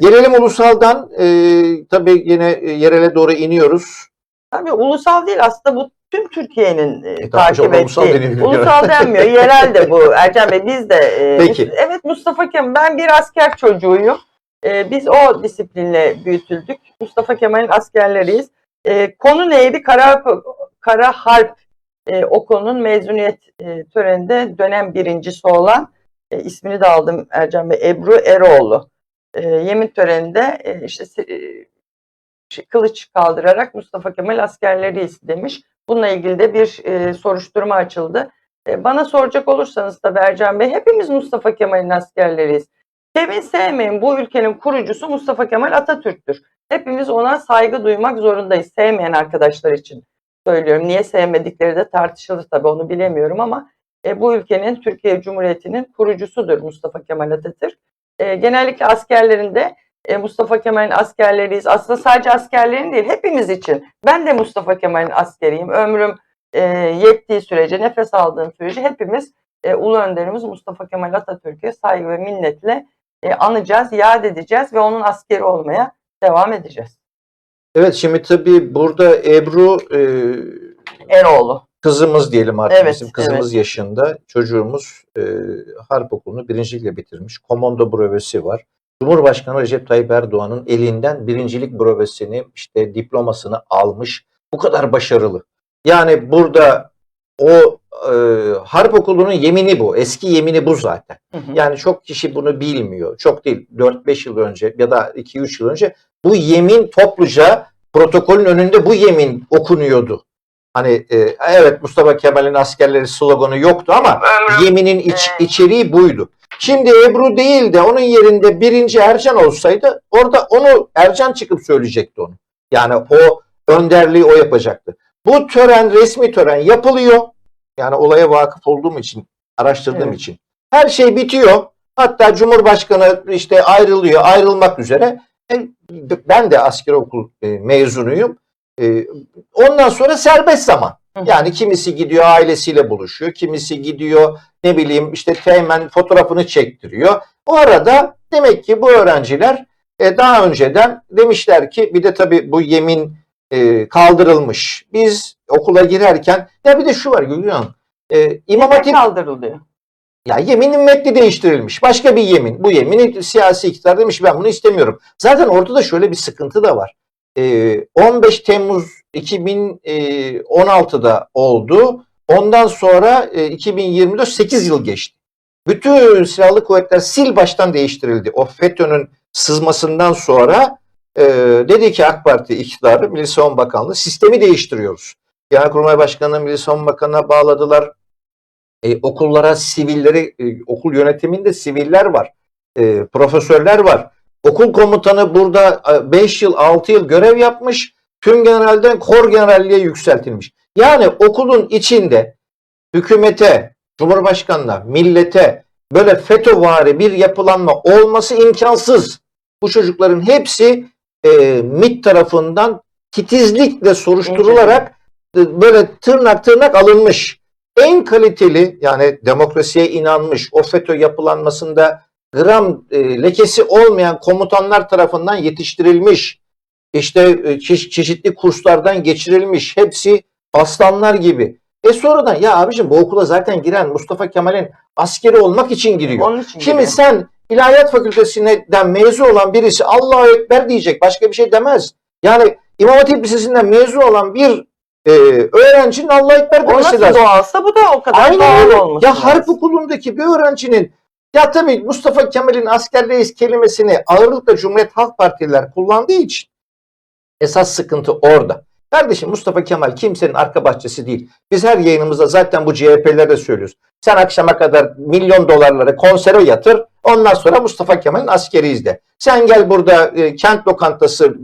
Gelelim ulusaldan. E, tabii yine e, yerele doğru iniyoruz. Tabii ulusal değil aslında bu tüm Türkiye'nin e, E, takip ulusal ettiği. deniliyor. Ulusal denmiyor. Yerel de bu. Ercan Bey biz de. e, Peki. Evet Mustafa Kemal. Ben bir asker çocuğuyum. E, biz o disiplinle büyütüldük. Mustafa Kemal'in askerleriyiz. E, konu neydi? Kara, Kara Harp e, okulunun mezuniyet e, töreninde dönem birincisi olan e, ismini de aldım Ercan Bey. Ebru Eroğlu. E, yemin töreninde e, işte e, kılıç kaldırarak Mustafa Kemal askerleriyiz demiş. Bununla ilgili de bir e, soruşturma açıldı. E, bana soracak olursanız da Ercan Bey hepimiz Mustafa Kemal'in askerleriyiz. Sevin sevmeyin bu ülkenin kurucusu Mustafa Kemal Atatürk'tür. Hepimiz ona saygı duymak zorundayız. Sevmeyen arkadaşlar için söylüyorum. Niye sevmedikleri de tartışılır tabii onu bilemiyorum ama e, bu ülkenin Türkiye Cumhuriyeti'nin kurucusudur Mustafa Kemal Atatürk. E, genellikle askerlerinde e, Mustafa Kemal'in askerleriyiz. Aslında sadece askerlerin değil, hepimiz için. Ben de Mustafa Kemal'in askeriyim. Ömrüm e, yettiği sürece, nefes aldığım sürece hepimiz e, ulu önderimiz Mustafa Kemal Atatürk'e saygı ve minnetle e, anacağız, yad edeceğiz ve onun askeri olmaya devam edeceğiz. Evet şimdi tabii burada Ebru e, Eroğlu. Kızımız diyelim artık Evet, bizim kızımız yaşında çocuğumuz e, harp okulunu birincilikle bitirmiş. Komando brevesi var. Cumhurbaşkanı Recep Tayyip Erdoğan'ın elinden birincilik brevesini işte diplomasını almış. Bu kadar başarılı. Yani burada o e, harp okulunun yemini bu. Eski yemini bu zaten. Hı hı. Yani çok kişi bunu bilmiyor. Çok değil 4-5 yıl önce ya da 2-3 yıl önce bu yemin topluca protokolün önünde bu yemin okunuyordu. Hani e, evet Mustafa Kemal'in askerleri sloganı yoktu ama yeminin iç, içeriği buydu. Şimdi Ebru değil de onun yerinde birinci Ercan olsaydı orada onu Ercan çıkıp söyleyecekti onu. Yani o önderliği o yapacaktı. Bu tören resmi tören yapılıyor. Yani olaya vakıf olduğum için, araştırdığım Evet. için. Her şey bitiyor. Hatta Cumhurbaşkanı işte ayrılıyor, ayrılmak üzere. E, ben de asker okul e, mezunuyum. E, ondan sonra serbest zaman. Yani kimisi gidiyor ailesiyle buluşuyor, kimisi gidiyor ne bileyim işte teğmen fotoğrafını çektiriyor. O arada demek ki bu öğrenciler e, daha önceden demişler ki bir de tabii bu yemin e, kaldırılmış. Biz okula girerken ya bir de şu var Gülgün Hanım. E, İmam Hatip kaldırılıyor. ya yeminin metni değiştirilmiş. Başka bir yemin. Bu yemini siyasi iktidar demiş ben bunu istemiyorum. Zaten orada da şöyle bir sıkıntı da var. Ee, 15 Temmuz 2016'da oldu. Ondan sonra e, 2024 8 yıl geçti. Bütün silahlı kuvvetler sil baştan değiştirildi. O FETÖ'nün sızmasından sonra e, dedi ki AK Parti iktidarı Milli Savunma Bakanlığı sistemi değiştiriyoruz. Genelkurmay Başkanı Milli Savunma Bakanı'na bağladılar e, okullara sivilleri, e, okul yönetiminde siviller var, e, profesörler var. Okul komutanı burada 5 yıl, 6 yıl görev yapmış, tüm generalden kor generalliğe yükseltilmiş. Yani okulun içinde hükümete, cumhurbaşkanına, millete böyle FETÖ'vari bir yapılanma olması imkansız. Bu çocukların hepsi e, MİT tarafından titizlikle soruşturularak e, böyle tırnak tırnak alınmış en kaliteli yani demokrasiye inanmış o FETÖ yapılanmasında gram e, lekesi olmayan komutanlar tarafından yetiştirilmiş işte e, çeş- çeşitli kurslardan geçirilmiş hepsi aslanlar gibi. E sonradan ya abicim bu okula zaten giren Mustafa Kemal'in askeri olmak için giriyor. Onun için Şimdi giriyor. sen İlahiyat Fakültesinden mezun olan birisi Allahu Ekber diyecek başka bir şey demez. Yani İmam Hatip Lisesi'nden mezun olan bir e, öğrencinin Allahu Ekber o demesi nasıl lazım. doğalsa bu da o kadar Aynen doğal öyle. olması Ya harp okulundaki bir öğrencinin ya tabii Mustafa Kemal'in askerdeyiz kelimesini ağırlıkla Cumhuriyet Halk Partililer kullandığı için esas sıkıntı orada. Kardeşim Mustafa Kemal kimsenin arka bahçesi değil. Biz her yayınımızda zaten bu CHP'lere söylüyoruz. Sen akşama kadar milyon dolarları konsere yatır. Ondan sonra Mustafa Kemal'in askeriyiz de. Sen gel burada e, kent lokantası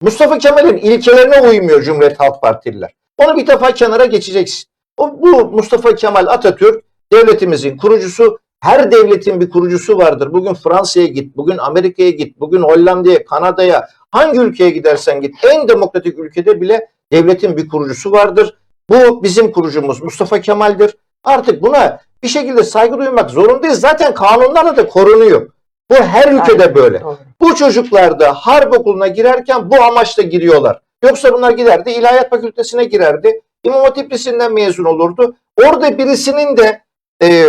Mustafa Kemal'in ilkelerine uymuyor Cumhuriyet Halk Partililer. Onu bir defa kenara geçeceksin. O, bu Mustafa Kemal Atatürk devletimizin kurucusu. Her devletin bir kurucusu vardır. Bugün Fransa'ya git, bugün Amerika'ya git, bugün Hollanda'ya, Kanada'ya, hangi ülkeye gidersen git. En demokratik ülkede bile devletin bir kurucusu vardır. Bu bizim kurucumuz Mustafa Kemal'dir. Artık buna bir şekilde saygı duymak zorundayız. Zaten kanunlarla da korunuyor. Bu her ülkede böyle. Doğru. Bu çocuklar da harp okuluna girerken bu amaçla giriyorlar. Yoksa bunlar giderdi ilahiyat fakültesine girerdi. İmam Hatip Lisesi'nden mezun olurdu. Orada birisinin de e,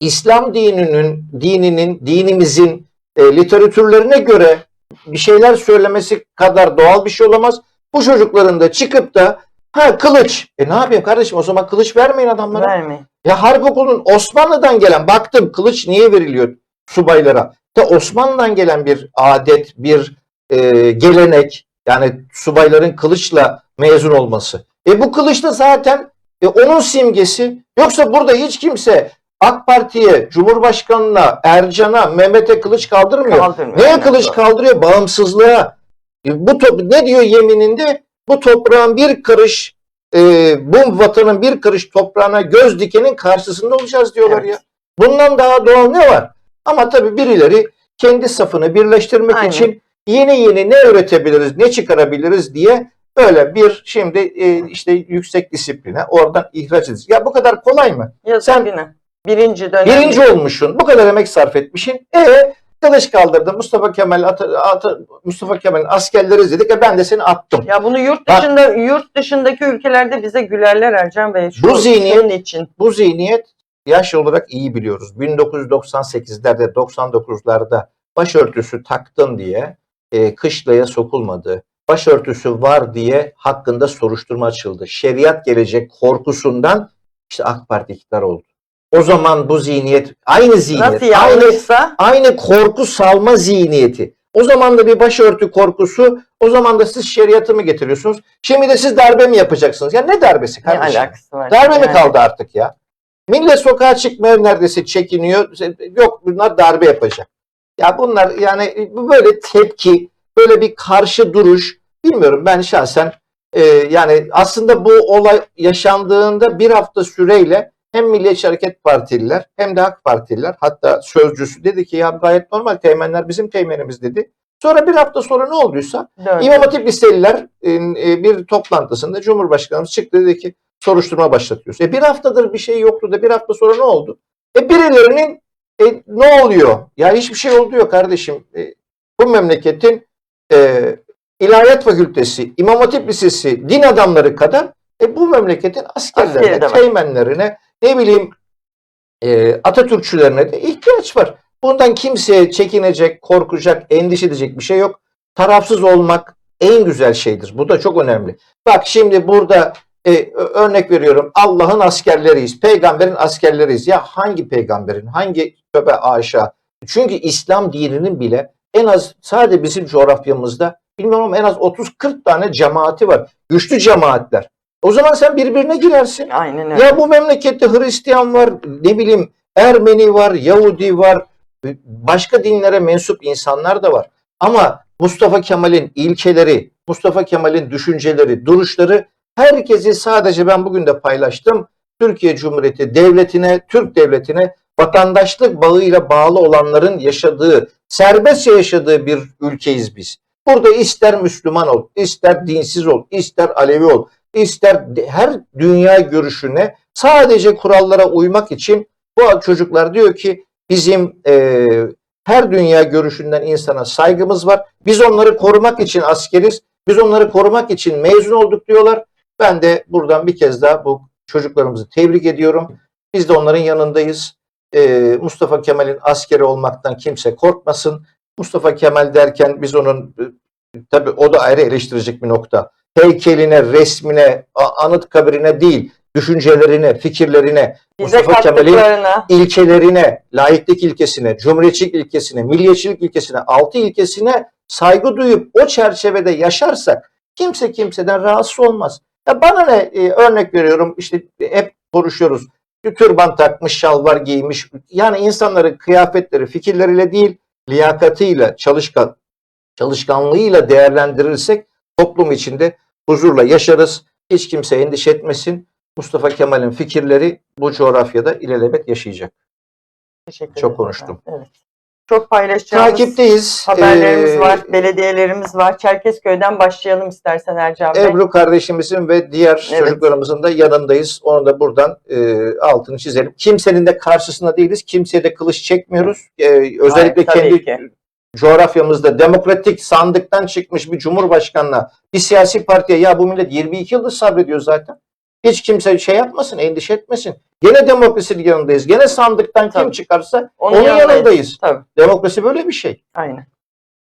İslam dininin, dininin, dinimizin e, literatürlerine göre bir şeyler söylemesi kadar doğal bir şey olamaz. Bu çocukların da çıkıp da ha kılıç. E ne yapayım kardeşim o zaman kılıç vermeyin adamlara. Vermeyin. Ya harp okulunun Osmanlı'dan gelen baktım kılıç niye veriliyor subaylara? De Osmanlı'dan gelen bir adet, bir e, gelenek yani subayların kılıçla mezun olması. E bu kılıç da zaten e, onun simgesi. Yoksa burada hiç kimse AK Parti'ye, Cumhurbaşkanı'na, Ercan'a, Mehmet'e kılıç kaldırmıyor. Kaldırmıyor. Neye kılıç kaldırıyor? Bağımsızlığa. E, Bu top, ne diyor yemininde? Bu toprağın bir karış, e, bu vatanın bir karış toprağına göz dikenin karşısında olacağız diyorlar Evet. ya. Bundan daha doğal ne var? Ama tabii birileri kendi safını birleştirmek Aynen. için yeni yeni ne üretebiliriz, ne çıkarabiliriz diye böyle bir şimdi e, işte yüksek disipline oradan ihraç edeceğiz. Ya bu kadar kolay mı? Yazık Sen- yine. Birinci dönem. Birinci olmuşsun. Bu kadar emek sarf etmişsin. E kılıç kaldırdın. Mustafa Kemal Ata- Ata- Mustafa Kemal'in askerleri dedik. E ben de seni attım. Ya bunu yurt Bak- dışında yurt dışındaki ülkelerde bize gülerler Ercan Bey. Şu Bu zihniyet- için. Bu zihniyet yaş olarak iyi biliyoruz. 1998'lerde 99'larda başörtüsü taktın diye e, kışlaya sokulmadı. Başörtüsü var diye hakkında soruşturma açıldı. Şeriat gelecek korkusundan işte AK Parti iktidar oldu. O zaman bu zihniyet aynı zihniyet. Nasıl aynı yanlışsa Aynı korku salma zihniyeti. O zaman da bir başörtü korkusu, o zaman da siz şeriatı mı getiriyorsunuz? Şimdi de siz darbe mi yapacaksınız? Ya ne darbesi ne kardeşim? alakası var? Darbe mi Yani. kaldı artık ya? Millet sokağa çıkmaya neredeyse çekiniyor. Yok bunlar darbe yapacak. Ya bunlar yani bu böyle tepki, böyle bir karşı duruş. Bilmiyorum ben şahsen e, yani aslında bu olay yaşandığında bir hafta süreyle hem Milliyetçi Hareket Partililer hem de AK Partililer hatta sözcüsü dedi ki ya gayet normal teğmenler bizim teğmenimiz dedi. Sonra bir hafta sonra ne olduysa Döndü. İmam Hatip Liseliler e, e, bir toplantısında Cumhurbaşkanımız çıktı dedi ki soruşturma başlatıyoruz. E bir haftadır bir şey yoktu da bir hafta sonra ne oldu? E birilerinin e, ne oluyor? Ya hiçbir şey oluyor kardeşim. E, bu memleketin e, İlahiyat Fakültesi, İmam Hatip Lisesi, din adamları kadar e, bu memleketin askerlerine, teğmenlerine, ne bileyim e, Atatürkçülerine de ihtiyaç var. Bundan kimseye çekinecek, korkacak, endişe edecek bir şey yok. Tarafsız olmak en güzel şeydir. Bu da çok önemli. Bak şimdi burada e, örnek veriyorum. Allah'ın askerleriyiz. Peygamberin askerleriyiz. Ya hangi peygamberin? Hangi tövbe aşağı? Çünkü İslam dininin bile en az sadece bizim coğrafyamızda bilmiyorum en az 30-40 tane cemaati var. Güçlü cemaatler. O zaman sen birbirine girersin. Aynen öyle. Ya bu memlekette Hristiyan var, ne bileyim Ermeni var, Yahudi var, başka dinlere mensup insanlar da var. Ama Mustafa Kemal'in ilkeleri, Mustafa Kemal'in düşünceleri, duruşları herkesi sadece ben bugün de paylaştım. Türkiye Cumhuriyeti devletine, Türk devletine vatandaşlık bağıyla bağlı olanların yaşadığı, serbestçe yaşadığı bir ülkeyiz biz. Burada ister Müslüman ol, ister dinsiz ol, ister Alevi ol, ister her dünya görüşüne sadece kurallara uymak için bu çocuklar diyor ki bizim e, her dünya görüşünden insana saygımız var. Biz onları korumak için askeriz. Biz onları korumak için mezun olduk diyorlar. Ben de buradan bir kez daha bu çocuklarımızı tebrik ediyorum. Biz de onların yanındayız. E, Mustafa Kemal'in askeri olmaktan kimse korkmasın. Mustafa Kemal derken biz onun e, tabii o da ayrı eleştirecek bir nokta heykeline, resmine, anıt kabirine değil, düşüncelerine, fikirlerine, Bize Mustafa Kemal'in ilkelerine, laiklik ilkesine, cumhuriyetçilik ilkesine, milliyetçilik ilkesine, altı ilkesine saygı duyup o çerçevede yaşarsak kimse kimseden rahatsız olmaz. Ya bana ne e, örnek veriyorum işte hep konuşuyoruz. Türban takmış, şalvar giymiş. Yani insanların kıyafetleri fikirleriyle değil, liyakatıyla, çalışkan, çalışkanlığıyla değerlendirirsek toplum içinde huzurla yaşarız. Hiç kimse endişe etmesin. Mustafa Kemal'in fikirleri bu coğrafyada ilelebet yaşayacak. teşekkür Çok konuştum. Evet. Çok paylaşacağımız Takipteyiz. haberlerimiz Ee, var, belediyelerimiz var. Çerkezköy'den başlayalım istersen Ercan Bey. Ebru kardeşimizin ve diğer Evet. çocuklarımızın da yanındayız. Onu da buradan e, altını çizelim. Kimsenin de karşısında değiliz. Kimseye de kılıç çekmiyoruz. E, özellikle Hayır, kendi ki. Coğrafyamızda demokratik sandıktan çıkmış bir cumhurbaşkanına, bir siyasi partiye ya bu millet 22 yıldır sabrediyor zaten. Hiç kimse şey yapmasın, endişe etmesin. Gene demokrasinin yanındayız. Gene sandıktan kim Tabii. çıkarsa Onun onun, yanındayız. yanındayız. Tabii, Demokrasi böyle bir şey. aynen.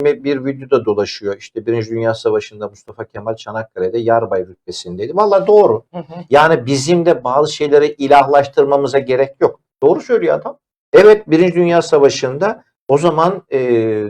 bir videoda dolaşıyor. İşte Birinci Dünya Savaşı'nda Mustafa Kemal Çanakkale'de yarbay rütbesindeydi. Valla doğru. Hı hı. Yani bizim de bazı şeyleri ilahlaştırmamıza gerek yok. Doğru söylüyor adam. Evet Birinci Dünya Savaşı'nda o zaman e,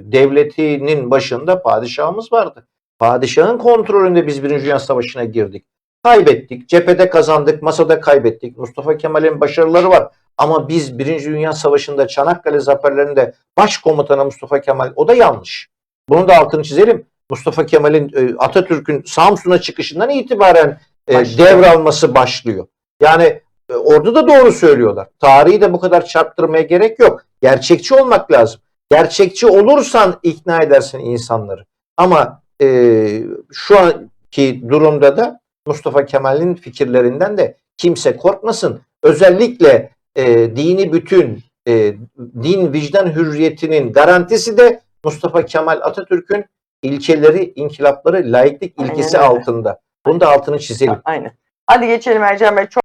devletinin başında padişahımız vardı. Padişahın kontrolünde biz Birinci Dünya Savaşı'na girdik. Kaybettik. Cephede kazandık. Masada kaybettik. Mustafa Kemal'in başarıları var. Ama biz Birinci Dünya Savaşı'nda Çanakkale zaferlerinde başkomutanı Mustafa Kemal o da yanlış. Bunu da altını çizelim. Mustafa Kemal'in e, Atatürk'ün Samsun'a çıkışından itibaren e, Başlıyor. devralması başlıyor. Yani e, orada da doğru söylüyorlar. Tarihi de bu kadar çarptırmaya gerek yok. Gerçekçi olmak lazım. Gerçekçi olursan ikna edersin insanları. Ama e, şu anki durumda da Mustafa Kemal'in fikirlerinden de kimse korkmasın. Özellikle e, dini bütün, e, din vicdan hürriyetinin garantisi de Mustafa Kemal Atatürk'ün ilkeleri, inkılapları, laiklik Aynen ilkesi öyle. altında. Bunu da altını çizelim. Aynen. Hadi geçelim Ercan Bey. Çok